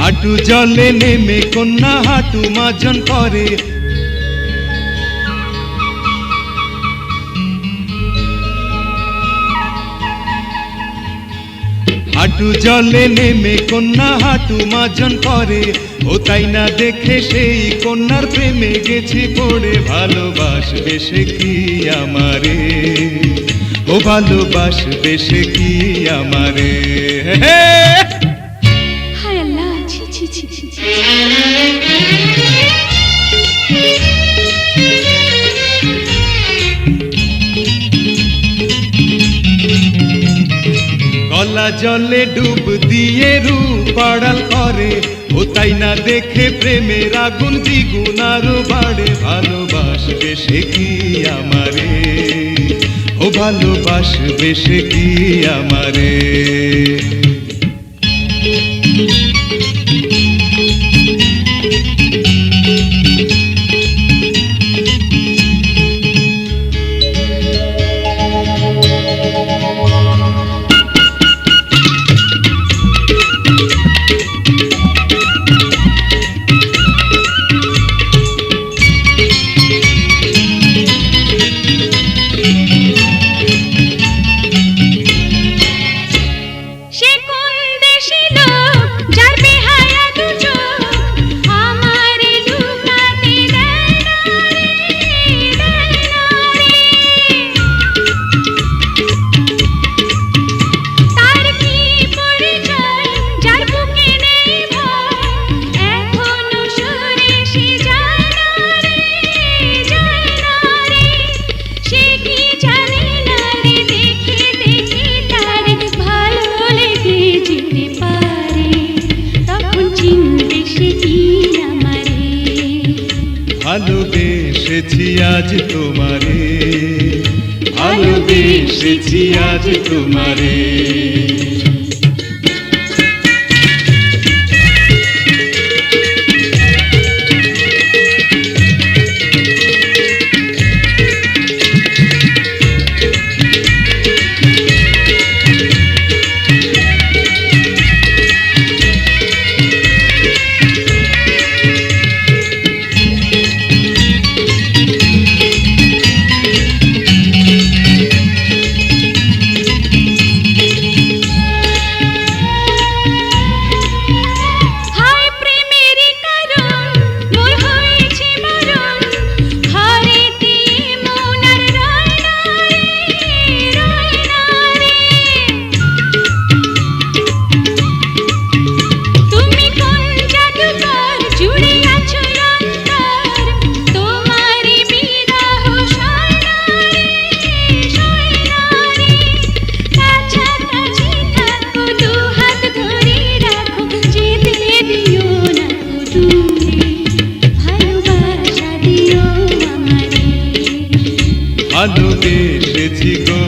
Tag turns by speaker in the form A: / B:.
A: হাঁটু জলে নেমে কন্যা হাঁটু মাজন করে হাঁটু জলে নেমে কন্যা হাঁটু মাজন করে। ও তাই না দেখে সেই কন্যার প্রেমে গেছে পড়ে। ভালোবাসবে সে কি আমারে? ও ভালোবাসবে সে কি আমারে? হে জলে ডুব দিয়ে রূপ পাড়াল করে। ও তাই না দেখে প্রেমের আগুন দ্বিগুণ আরও বাড়ে। ভালোবাসবে সে কি আমারে? ও ভালোবাসবে সে কি আমারে? ভালোবেসেছি আজ তোমারে। ভালোবেসেছি আজ তোমারে। ভালোবেসেছি গো।